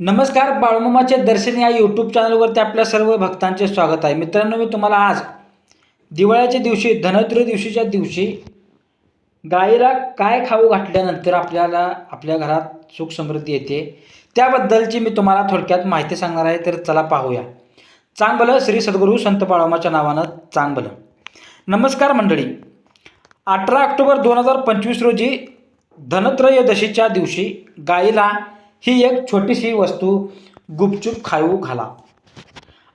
नमस्कार बाळमामाचे दर्शन या यूट्यूब चॅनलवरती आपल्या सर्व भक्तांचे स्वागत आहे. मित्रांनो मी तुम्हाला आज दिवाळीच्या दिवशी धनत्रय दिवशीच्या दिवशी गायीला काय खाऊ घातल्यानंतर आपल्याला आपल्या घरात सुख समृद्धी येते त्याबद्दलची मी तुम्हाला थोडक्यात माहिती सांगणार आहे. तर चला पाहूया. चांगलं श्री सद्गुरू संत बाळमाच्या नावानं चांगलं नमस्कार मंडळी. अठरा ऑक्टोबर दोन हजार पंचवीस रोजी धनत्रयोदशीच्या दिवशी गाईला ही एक छोटीशी वस्तू गुपचूप खाऊ घाला.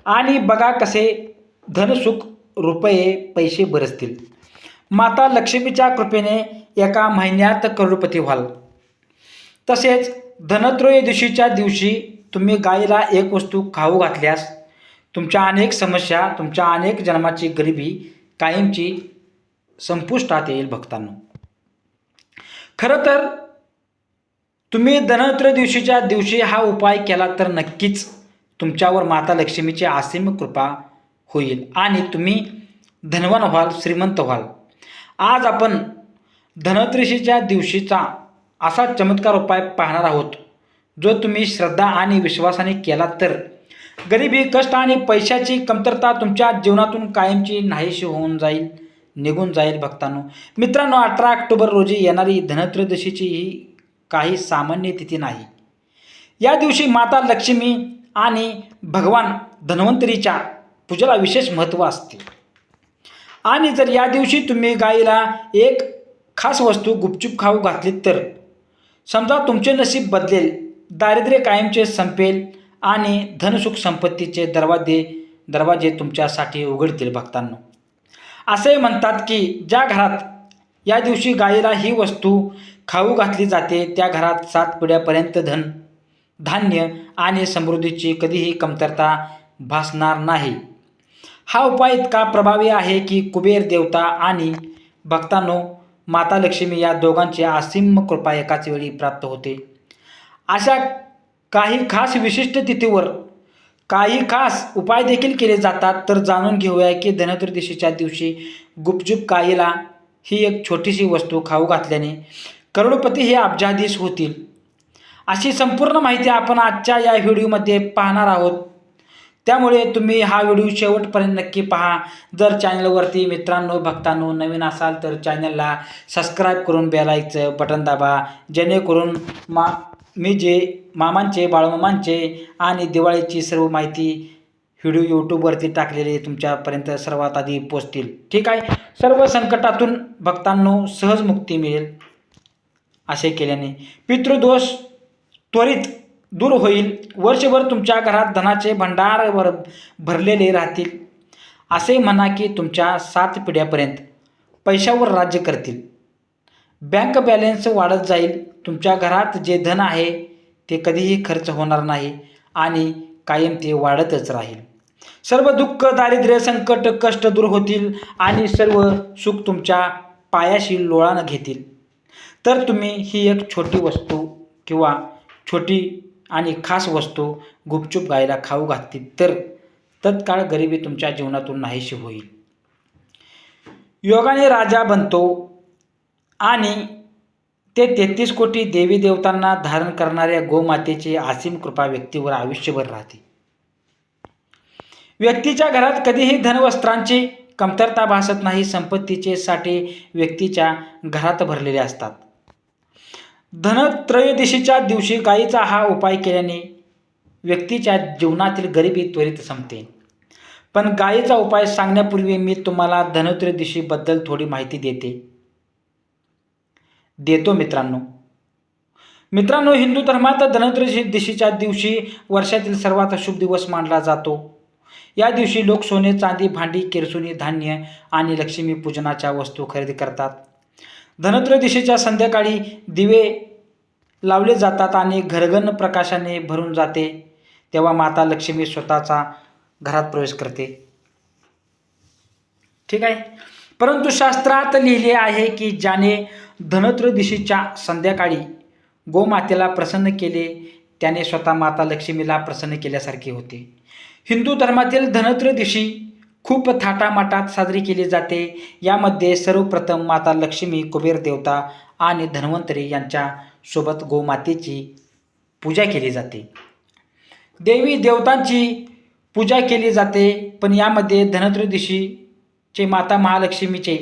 आणि बघा कसे धनसुख रुपये पैसे बरसतील. माता लक्ष्मीच्या कृपेने एका महिन्यात करोडपती व्हाल. तसेच धनत्रयोदशीच्या दिवशी तुम्ही गाईला एक वस्तू खाऊ घातल्यास तुमच्या अनेक समस्या तुमच्या अनेक जन्माची गरिबी कायमची संपुष्टात येईल भक्तांना. खरं तर तुम्ही धनत्रयोदशीच्या दिवशी हा उपाय केला तर नक्कीच तुमच्यावर माता लक्ष्मीची असीम कृपा होईल. आणि तुम्ही धनवान व्हाल श्रीमंत व्हाल. आज आपण धनत्रशीच्या दिवशीचा असा चमत्कार उपाय पाहणार आहोत जो तुम्ही श्रद्धा आणि विश्वासाने केला तर. गरिबी कष्ट आणि पैशाची कमतरता तुमच्या जीवनातून कायमची नाहीशी होऊन जाईल निघून जाईल भक्तांनो. मित्रांनो अठरा ऑक्टोबर रोजी येणारी धनत्रयोदशीची ही काही सामान्य तिथी नाही. या दिवशी माता लक्ष्मी आणि भगवान धन्वंतरीच्या पूजेला विशेष महत्त्व असते. आणि जर या दिवशी तुम्ही गाईला एक खास वस्तू गुपचूप खाऊ घातली तर समजा तुमचे नशीब बदलेल दारिद्र्य कायमचे संपेल आणि धनसुख संपत्तीचे दरवाजे दरवाजे तुमच्यासाठी उघडतील भक्तांनो. असे म्हणतात की ज्या घरात या दिवशी गाईला ही वस्तू खाऊ घातली जाते त्या घरात सात पिढ्यापर्यंत धन धान्य आणि समृद्धीची कधीही कमतरता भासणार नाही. हा उपाय इतका प्रभावी आहे की कुबेर देवता आणि भक्तांनो माता लक्ष्मी या दोघांची असीम कृपा एकाच वेळी प्राप्त होते. अशा काही खास विशिष्ट तिथीवर काही खास उपाय देखील केले जातात तर जाणून घेऊया की धनत्रयोदशीच्या दिवशी गुपचूप गाईला ही एक छोटीशी वस्तू खाऊ घातल्याने करोडपती हे अब्जाधीश होतील. अशी संपूर्ण माहिती आपण आजच्या या व्हिडिओमध्ये पाहणार आहोत. त्यामुळे तुम्ही हा व्हिडिओ शेवटपर्यंत नक्की पहा. जर चॅनलवरती मित्रांनो भक्तांनो नवीन असाल तर चॅनलला सबस्क्राईब करून बेलायचं बटन दाबा. जेणेकरून मा मी जे मामांचे बाळमामांचे आणि दिवाळीची सर्व माहिती व्हिडिओ यूट्यूबवरती टाकलेले तुमच्यापर्यंत सर्वात आधी पोचतील. ठीक आहे? सर्व संकटातून भक्तांनो सहज मुक्ती मिळेल. असे केल्याने. पितृदोष त्वरित दूर होईल. वर्षभर तुमच्या घरात धनाचे भंडार भर भरलेले राहतील. असे म्हणा की तुमच्या सात पिढ्यापर्यंत पैशावर राज्य करतील. बँक बॅलन्स वाढत जाईल. तुमच्या घरात जे धन आहे ते कधीही खर्च होणार नाही आणि कायम ते वाढतच राहील. सर्व दुःख दारिद्र्य संकट कष्ट दूर होतील आणि सर्व सुख तुमच्या पायाशी लोळानं घेतील. तर तुम्ही ही एक छोटी वस्तू किंवा छोटी आणि खास वस्तू गुपचूप गायला खाऊ घातली तर तत्काळ गरिबी तुमच्या जीवनातून नाहीशी होईल. योगाने राजा बनतो आणि ते तेहतीस कोटी देवी देवतांना धारण करणाऱ्या गोमातेची असीम कृपा व्यक्तीवर आयुष्यभर राहते. व्यक्तीच्या घरात कधीही धनवस्त्रांची कमतरता भासत नाही संपत्तीचे साठे व्यक्तीच्या घरात भरलेले असतात. धनत्रयोदशीच्या दिवशी गायीचा हा उपाय केल्याने व्यक्तीच्या जीवनातील गरिबी त्वरित संपते. पण गायीचा उपाय सांगण्यापूर्वी मी तुम्हाला धनत्रयोदशीबद्दल थोडी माहिती देते. देतो मित्रांनो. मित्रांनो हिंदू धर्मात धनत्रयोदशीच्या दिवशी वर्षातील सर्वात शुभ दिवस मानला जातो. या दिवशी लोक सोने चांदी भांडी किरसुनी धान्य आणि लक्ष्मी पूजनाच्या वस्तू खरेदी करतात. धनत्रयोदशीच्या संध्याकाळी दिवे लावले जातात आणि घरगन प्रकाशाने भरून जाते. तेव्हा माता लक्ष्मी स्वतःचा घरात प्रवेश करते. ठीक आहे? परंतु शास्त्रात लिहिले आहे की ज्याने धनत्रयोदशीच्या संध्याकाळी गोमातेला प्रसन्न केले त्याने स्वतः माता लक्ष्मीला प्रसन्न केल्यासारखे होते. हिंदू धर्मातील धनत्रयोदशी खूप थाटामाटात साजरी केली जाते. यामध्ये सर्वप्रथम माता लक्ष्मी कुबेर देवता आणि धन्वंतरी यांच्या सोबत गोमातेची पूजा केली जाते. देवी देवतांची पूजा केली जाते पण यामध्ये धनत्रयोदशीचे माता महालक्ष्मीचे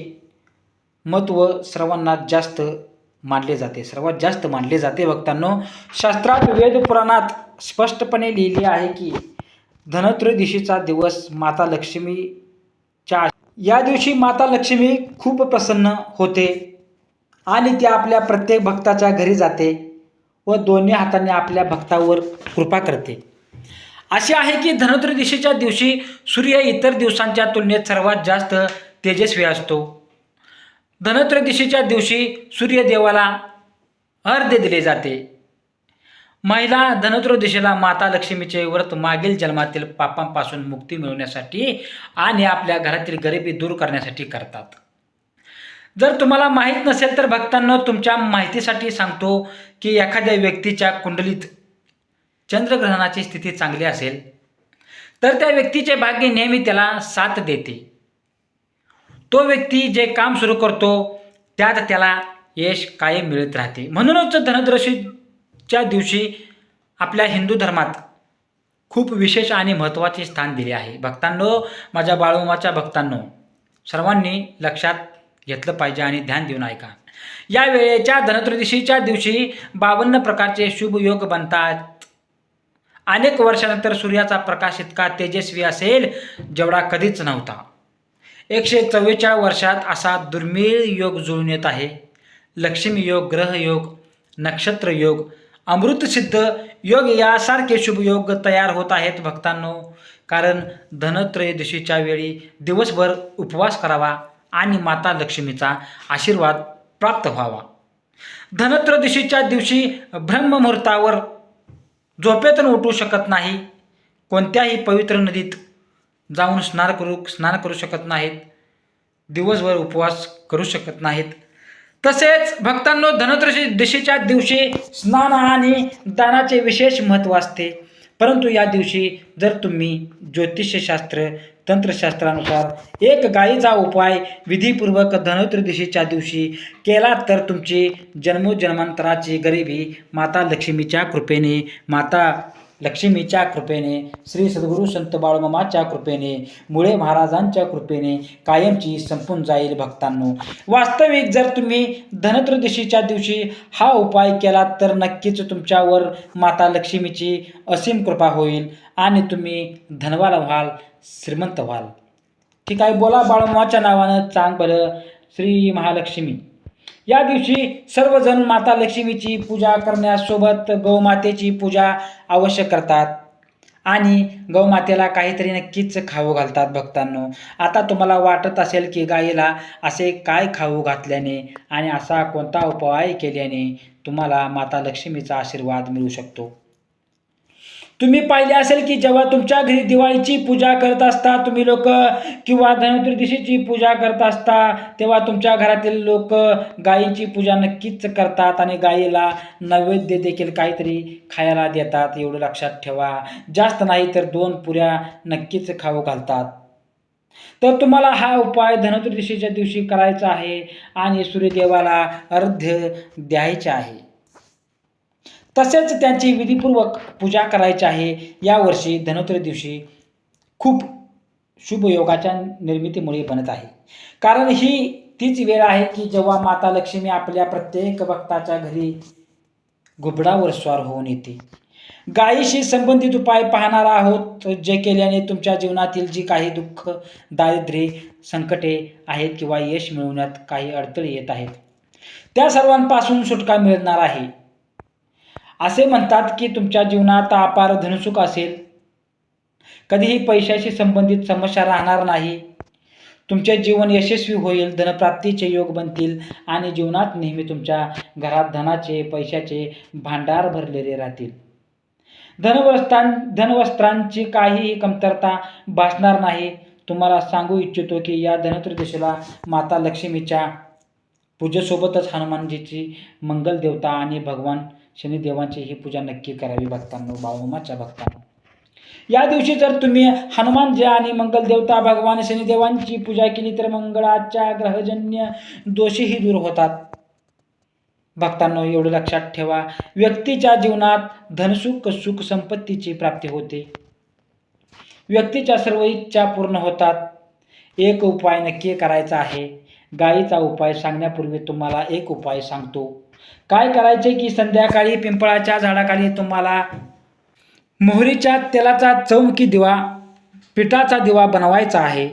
महत्त्व सर्वांना जास्त मानले जाते. सर्वात जास्त मानले जाते भक्तांनो. शास्त्रात वेद पुराणात स्पष्टपणे लिहिले आहे की धनत्रयोदशीचा दिवस माता लक्ष्मीच्या या दिवशी माता लक्ष्मी खूप प्रसन्न होते आणि ती आपल्या प्रत्येक भक्ताच्या घरी जाते व दोन्ही हाताने आपल्या भक्तावर कृपा करते. असे आहे की धनत्रयोदशीच्या दिवशी सूर्य इतर दिवसांच्या तुलनेत सर्वात जास्त तेजस्वी असतो. धनत्रयोदशीच्या दिवशी सूर्यदेवाला अर्ध्य दिले जाते. महिला धनत्रयोदशीला माता लक्ष्मीचे व्रत मागील जन्मातील पापांपासून मुक्ती मिळवण्यासाठी आणि आपल्या घरातील गरिबी दूर करण्यासाठी करतात. जर तुम्हाला माहीत नसेल तर भक्तांना तुमच्या माहितीसाठी सांगतो की एखाद्या व्यक्तीच्या कुंडलीत चंद्रग्रहणाची स्थिती चांगली असेल तर त्या व्यक्तीचे भाग्य नेहमी त्याला साथ देते. तो व्यक्ती जे काम सुरू करतो त्यात त्याला यश कायम मिळत राहते. म्हणूनच च्या दिवशी आपल्या हिंदू धर्मात खूप विशेष आणि महत्त्वाचे स्थान दिले आहे. भक्तांनो माझ्या बाळूमाच्या भक्तांनो सर्वांनी लक्षात घेतलं पाहिजे आणि ध्यान देऊन ऐका. या वेळेच्या धनत्रयोदशीच्या दिवशी बावन्न प्रकारचे शुभ योग बनतात. अनेक वर्षानंतर सूर्याचा प्रकाश इतका तेजस्वी असेल जेवढा कधीच नव्हता. एकशे चव्वेचाळीस वर्षात असा दुर्मिळ योग जुळून येत आहे. लक्ष्मी योग ग्रहयोग नक्षत्र योग अमृतसिद्ध योग यासारखे शुभयोग तयार होत आहेत भक्तांनो. कारण धनत्रयोदशीच्या वेळी दिवसभर उपवास करावा आणि माता लक्ष्मीचा आशीर्वाद प्राप्त व्हावा. धनत्रयोदशीच्या दिवशी ब्रह्ममुहूर्तावर झोपेतून उठू शकत नाही. कोणत्याही पवित्र नदीत जाऊन स्नान करू स्नान करू शकत नाहीत. दिवसभर उपवास करू शकत नाहीत. तसेच भक्तांनो धनत्रयोदशीच्या दिवशी स्नान आणि दानाचे विशेष महत्त्व असते. परंतु या दिवशी जर तुम्ही ज्योतिषशास्त्र तंत्रशास्त्रानुसार एक गायीचा उपाय विधीपूर्वक धनत्रयोदशीच्या दिवशी केला तर तुमची जन्मोजन्मांतराची गरिबी माता लक्ष्मीच्या कृपेने माता लक्ष्मीच्या कृपेने श्री सद्गुरू संत बाळमामाच्या कृपेने मुळे महाराजांच्या कृपेने कायमची संपून जाईल भक्तांनो. वास्तविक जर तुम्ही धनत्रदशीच्या दिवशी हा उपाय केला तर नक्कीच तुमच्यावर माता लक्ष्मीची असीम कृपा होईल आणि तुम्ही धनवाला व्हाल श्रीमंत व्हाल. ठीक आहे बोला बाळमामाच्या नावानं चांग बरं श्री महालक्ष्मी. या दिवशी सर्वजण माता लक्ष्मीची पूजा करण्यासोबत गौमातेची पूजा अवश्य करतात. आणि गौमातेला काहीतरी नक्कीच खाऊ घालतात भक्तांनो. आता तुम्हाला वाटत असेल की गायीला असे काय खाऊ घातल्याने आणि असा कोणता उपाय केल्याने तुम्हाला माता लक्ष्मीचा आशीर्वाद मिळू शकतो. तुम्ही पाहिले असेल की जेव्हा तुमच्या घरी दिवाळीची पूजा करत असता तुम्ही लोक किंवा धनत्रयोदशीची पूजा करत असता तेव्हा तुमच्या घरातील लोक गायीची पूजा नक्कीच करतात आणि गायीला नैवेद्य देखील काहीतरी खायला देतात. एवढं लक्षात ठेवा. जास्त नाही तर दोन पुऱ्या नक्कीच खाऊ घालतात. तर तुम्हाला हा उपाय धनत्रयोदशीच्या दिवशी करायचा आहे आणि सूर्यदेवाला अर्ध्य द्यायचे आहे. तसेच त्यांची विधीपूर्वक पूजा करायची आहे. यावर्षी धनोत्रय दिवशी खूप शुभ योगाच्या निर्मितीमुळे बनत आहे. कारण ही तीच वेळ आहे की जेव्हा माता लक्ष्मी आपल्या प्रत्येक भक्ताच्या घरी घुबडावर स्वार होऊन येते. गायीशी संबंधित उपाय पाहणार आहोत. जे केल्याने तुमच्या जीवनातील जी काही दुःख दारिद्र्य संकटे आहेत किंवा यश मिळवण्यात काही अडथळे येत आहेत. त्या सर्वांपासून सुटका मिळणार आहे. असे म्हणतात की तुमच्या जीवनात अपार धनसुख असेल. कधीही पैशाशी संबंधित समस्या राहणार नाही. तुमचे जीवन यशस्वी होईल धनप्राप्तीचे योग बनतील आणि जीवनात नेहमी तुमच्या घरात धनाचे पैशाचे भांडार भरलेले राहतील. धनवस्त्रां धनवस्त्रांची काहीही कमतरता भासणार नाही. तुम्हाला सांगू इच्छितो की या धनत्रयोदशीला माता लक्ष्मीच्या पूजेसोबतच हनुमानजीची मंगल देवता आणि भगवान शनिदेवांची ही पूजा नक्की करावी भक्तांनो बाळूमाच्या भक्तांनो. या दिवशी जर तुम्ही हनुमानजी आणि मंगल देवता भगवान शनिदेवांची पूजा केली तर मंगळाच्या ग्रहजन्य दोषीही दूर होतात. भक्तांनो एवढं लक्षात ठेवा व्यक्तीच्या जीवनात धनसुख सुख संपत्तीची प्राप्ती होते. व्यक्तीच्या सर्व इच्छा पूर्ण होतात. एक उपाय नक्की करायचा आहे. गायीचा उपाय सांगण्यापूर्वी तुम्हाला एक उपाय सांगतो. काय करायचे की संध्याकाळी पिंपळाच्या झाडाखाली तुम्हाला मोहरीच्या तेलाचा चौमुखी दिवा पिठाचा दिवा बनवायचा आहे.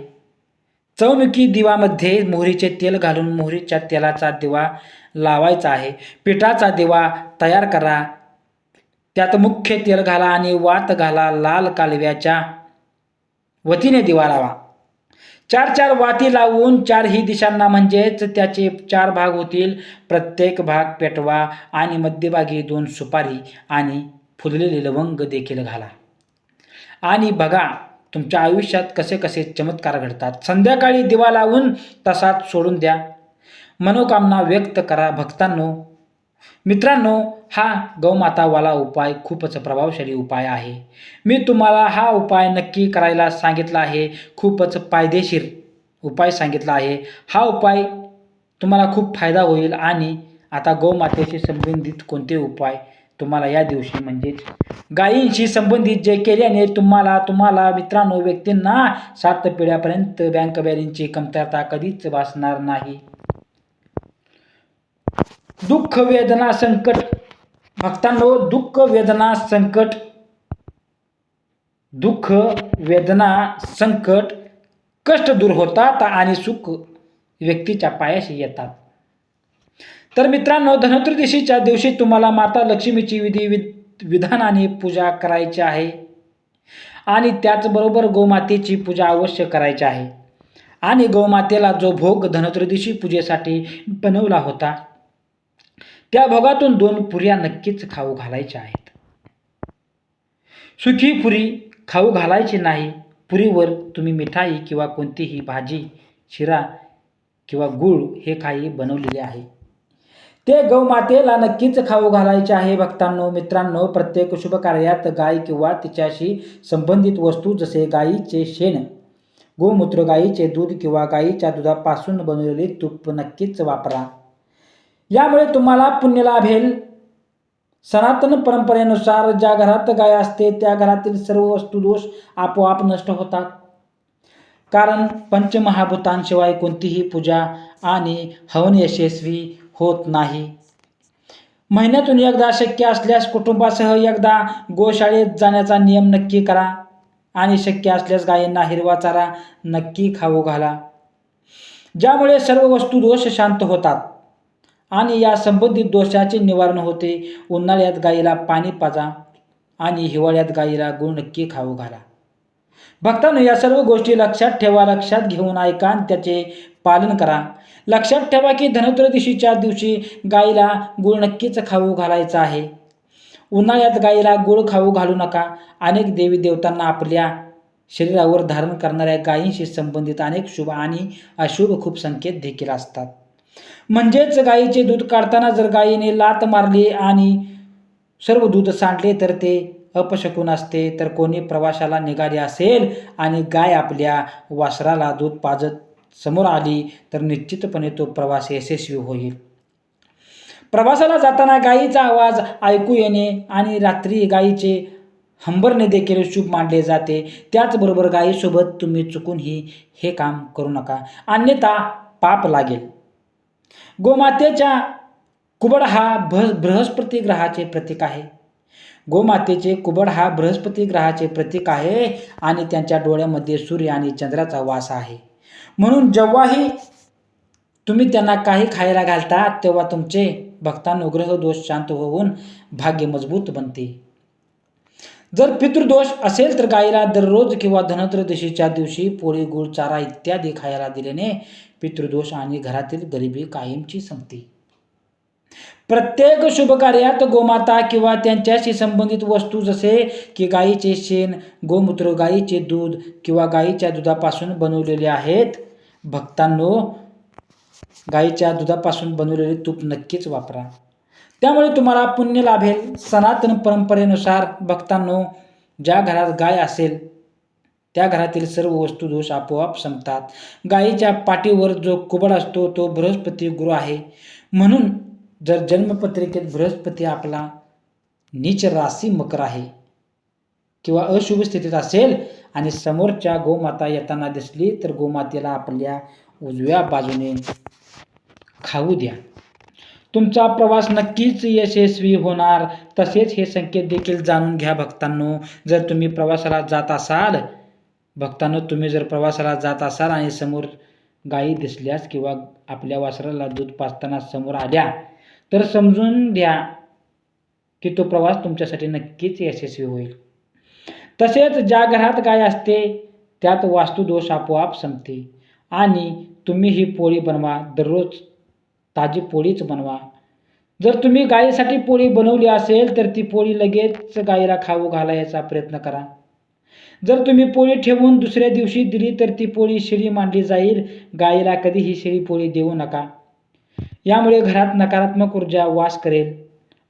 चौमुखी दिवामध्ये मोहरीचे तेल घालून मोहरीच्या तेलाचा दिवा लावायचा आहे. पिठाचा दिवा तयार करा. त्यात मुख्य तेल घाला आणि वात घाला. लाल कालव्याच्या वतीने दिवा लावा. चार चार वाती लावून चारही दिशांना म्हणजेच त्याचे चार भाग होतील. प्रत्येक भाग पेटवा आणि मध्यभागी दोन सुपारी आणि फुललेले लवंग देखील घाला. आणि बघा तुमच्या आयुष्यात कसे कसे चमत्कार घडतात. संध्याकाळी दिवा लावून तसाच सोडून द्या. मनोकामना व्यक्त करा भक्तांनो. मित्रांनो हा गौमातावाला उपाय खूपच प्रभावशाली उपाय आहे. मी तुम्हाला हा उपाय नक्की करायला सांगितला आहे. खूपच फायदेशीर उपाय सांगितला आहे. हा उपाय तुम्हाला खूप फायदा होईल आणि आता गौमातेशी संबंधित कोणते उपाय तुम्हाला या दिवशी म्हणजेच गायींशी संबंधित जे केल्याने तुम्हाला तुम्हाला मित्रांनो व्यक्तींना सात पिढ्यापर्यंत बँक बॅलन्सची कमतरता कधीच भासणार नाही. दुःख वेदना संकट. भक्तांनो दुःख वेदना संकट. दुःख वेदना संकट. कष्ट दूर होतात आणि सुख व्यक्तीच्या पायाशी येतात. तर मित्रांनो धनत्रयोदशीच्या दिवशी तुम्हाला माता लक्ष्मीची विधी विध विधानाने पूजा करायची आहे. आणि त्याचबरोबर गोमातेची पूजा अवश्य करायची आहे. आणि गोमातेला जो भोग धनत्रयोदशी पूजेसाठी बनवला होता त्या भोगातून दोन पुऱ्या नक्कीच खाऊ घालायच्या आहेत. सुखी पुरी खाऊ घालायची नाही. पुरीवर तुम्ही मिठाई किंवा कोणतीही भाजी शिरा किंवा गूळ हे काही बनवलेले आहे. ते गौमातेला नक्कीच खाऊ घालायचे आहे. भक्तांनो मित्रांनो प्रत्येक शुभ कार्यात गाय किंवा तिच्याशी संबंधित वस्तू जसे गायीचे शेण गोमूत्र गायीचे दूध किंवा गायीच्या दुधापासून बनवलेले तूप नक्कीच वापरा. यामुळे तुम्हाला पुण्य लाभेल सनातन परंपरेनुसार ज्या घरात गाय असते त्या घरातील सर्व वस्तू दोष आपोआप नष्ट होतात. कारण पंचमहाभूतांशिवाय कोणतीही पूजा आणि हवन यशस्वी होत नाही. महिन्यातून एकदा शक्य असल्यास कुटुंबासह एकदा गोशाळेत जाण्याचा नियम नक्की करा आणि शक्य असल्यास गायींना हिरवा चारा नक्की खाऊ घाला. ज्यामुळे सर्व वस्तू दोष शांत होतात. आणि या संबंधित दोषाचे निवारण होते. उन्हाळ्यात गाईला पाणी पाजा आणि हिवाळ्यात गाईला गुळ नक्की खाऊ घाला. भक्तांनो या सर्व गोष्टी लक्षात ठेवा लक्षात घेऊन ऐका आणि त्याचे पालन करा. लक्षात ठेवा की धनत्रयोदशीच्या दिवशी गाईला गुळ नक्कीच खाऊ घालायचा आहे. उन्हाळ्यात गाईला गुळ खाऊ घालू नका. अनेक देवी देवतांना आपल्या शरीरावर धारण करणाऱ्या गायींशी संबंधित अनेक शुभ आणि अशुभ खूप संकेत देखील असतात. म्हणजेच गायीचे दूध काढताना जर गायीने लात मारली आणि सर्व दूध सांडले तर ते अपशकून असते. तर कोणी प्रवासाला निघाले असेल आणि गाय आपल्या वासराला दूध पाजत समोर आली तर निश्चितपणे तो प्रवास यशस्वी होईल. प्रवासाला जाताना गायीचा आवाज ऐकू येणे आणि रात्री गायीचे हंबरणे देखील शुभ मानले जाते. त्याचबरोबर गायीसोबत तुम्ही चुकूनही हे काम करू नका. अन्यथा पाप लागेल. गोमातेच्या कुबड हा भ बृहस्पती ग्रहाचे प्रतीक आहे. गोमातेचे कुबड हा बृहस्पती ग्रहाचे प्रतीक आहे आणि त्यांच्या डोळ्यामध्ये सूर्य आणि चंद्राचा वास आहे. म्हणून जेव्हाही तुम्ही त्यांना काही खायला घालता तेव्हा तुमचे भक्तानुग्रह दोष शांत होऊन भाग्य मजबूत बनते. जर पितृदोष असेल तर गायीला दररोज किंवा धनत्रदशीच्या दिवशी पोळी गुळ चारा इत्यादी खायला दिल्याने पितृदोष आणि घरातील गरिबी कायमची संपते. प्रत्येक शुभ कार्यात गोमाता किंवा त्यांच्याशी संबंधित वस्तू जसे की गायीचे शेण गोमूत्र गायीचे दूध किंवा गायीच्या दुधापासून बनवलेले आहेत. भक्तांनो गायीच्या दुधापासून बनवलेले तूप नक्कीच वापरा. त्यामुळे तुम्हाला पुण्य लाभेल. सनातन परंपरेनुसार भक्तांनो ज्या घरात गाय असेल त्या घरातील सर्व वस्तू दोष आपोआप संपतात. गायीच्या पाठीवर जो कुबड असतो तो बृहस्पती गुरु आहे. म्हणून जर जन्मपत्रिकेत बृहस्पती आपला नीच राशी मकर आहे किंवा अशुभ स्थितीत असेल आणि समोरच्या गोमाता येताना दिसली तर गोमातेला आपल्या उजव्या बाजूने खाऊ द्या. तुमचा प्रवास नक्कीच यशस्वी होणार. तसेच हे संकेत देखील जाणून घ्या भक्तांनो. जर तुम्ही प्रवासाला जात असाल भक्तांनो तुम्ही जर प्रवासाला जात असाल आणि समोर गायी दिसल्यास किंवा आपल्या वासराला दूध पाजताना समोर आल्या तर समजून घ्या की तो प्रवास तुमच्यासाठी नक्कीच यशस्वी होईल. तसेच ज्या घरात गाय असते त्यात वास्तुदोष आपोआप संपते. आणि तुम्ही ही पोळी बनवा दररोज ताजी पोळीच बनवा. जर तुम्ही गायीसाठी पोळी बनवली असेल तर ती पोळी लगेच गायीला खाऊ घालायचा प्रयत्न करा. जर तुम्ही पोळी ठेवून दुसऱ्या दिवशी दिली तर ती पोळी शिळी मांडली जाईल. गायीला कधीही शिळी पोळी देऊ नका. यामुळे घरात नकारात्मक ऊर्जा वास करेल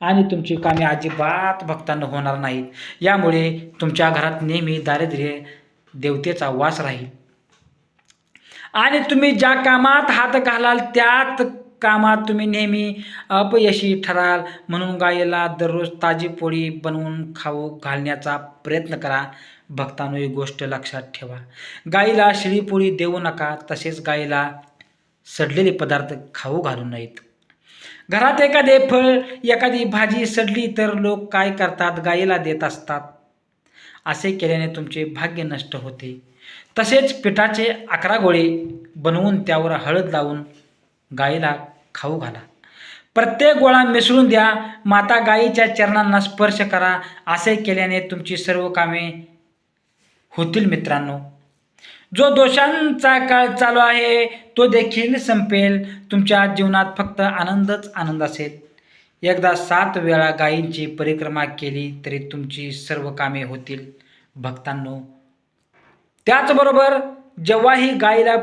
आणि तुमची कामे अजिबात भक्तांना होणार नाहीत. यामुळे तुमच्या घरात नेहमी दारिद्र्य देवतेचा वास राहील. आणि तुम्ही ज्या कामात हात घालाल त्यात कामात तुम्ही नेहमी अपयशी ठराल. म्हणून गायीला दररोज ताजी पोळी बनवून खाऊ घालण्याचा प्रयत्न करा. भक्तांनो ही गोष्ट लक्षात ठेवा. गायीला शिळी पोळी देऊ नका तसेच गायीला सडलेले पदार्थ खाऊ घालू नयेत. घरात एखादे फळ एखादी भाजी सडली तर लोक काय करतात? गायीला देत असतात. असे केल्याने तुमचे भाग्य नष्ट होते. तसेच पिठाचे अकरा गोळे बनवून त्यावर हळद लावून गायीला खाऊ घाला. प्रत्येक गोळा मिसळून द्या. माता गायीच्या चरणांना स्पर्श करा. असे केल्याने तुमची सर्व कामे होतील मित्रांनो. जो दोषांचा काळ चालू आहे तो देखील संपेल. तुमच्या जीवनात फक्त आनंदच आनंद असेल. एकदा सात वेळा गायींची परिक्रमा केली तरी तुमची सर्व कामे होतील. भक्तांनो त्याचबरोबर जेव्हाही गायीला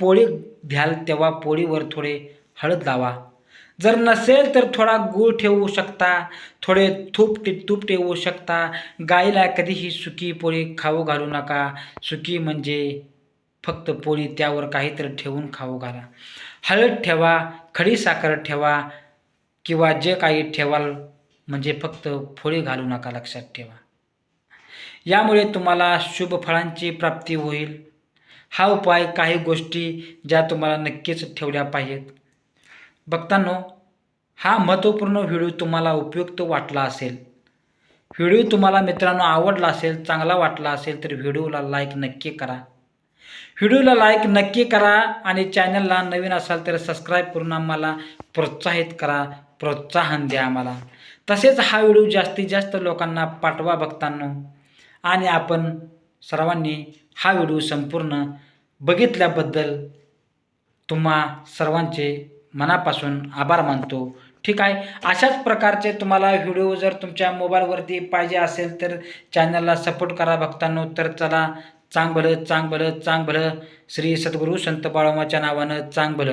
पोळी द्याल तेव्हा पोळीवर थोडे हळद लावा. जर नसेल तर थोडा गूळ ठेवू शकता थोडे तूप तूप ठेवू शकता. गाईला कधीही सुकी पोळी खाऊ घालू नका. सुकी म्हणजे फक्त पोळी त्यावर काहीतरी ठेवून खाऊ घाला. हळद ठेवा खडी साखर ठेवा किंवा जे काही ठेवाल म्हणजे फक्त पोळी घालू नका लक्षात ठेवा. यामुळे तुम्हाला शुभ फळांची प्राप्ती होईल. हा उपाय काही गोष्टी ज्या तुम्हाला नक्कीच ठेवल्या पाहिजेत. बघतानो हा महत्त्वपूर्ण व्हिडिओ तुम्हाला उपयुक्त वाटला असेल. व्हिडिओ तुम्हाला मित्रांनो आवडला असेल चांगला वाटला असेल तर व्हिडिओला लाईक नक्की करा. व्हिडिओला लाईक नक्की करा आणि चॅनलला नवीन असाल तर सबस्क्राईब करून आम्हाला प्रोत्साहित करा प्रोत्साहन द्या आम्हाला. तसेच हा व्हिडिओ जास्तीत जास्त लोकांना पाठवा बघताना. आणि आपण सर्वांनी हा व्हिडिओ संपूर्ण बघितल्याबद्दल तुम्हा सर्वांचे मनापासून आभार मानतो. ठीक आहे? अशाच प्रकारचे तुम्हाला व्हिडिओ जर तुमच्या मोबाईलवरती पाहिजे असेल तर चॅनलला सपोर्ट करा बघताना तर चला चांग भलं चांग भलं चांग भलं श्री सद्गुरू संत बाळोमाच्या नावानं चांग भलं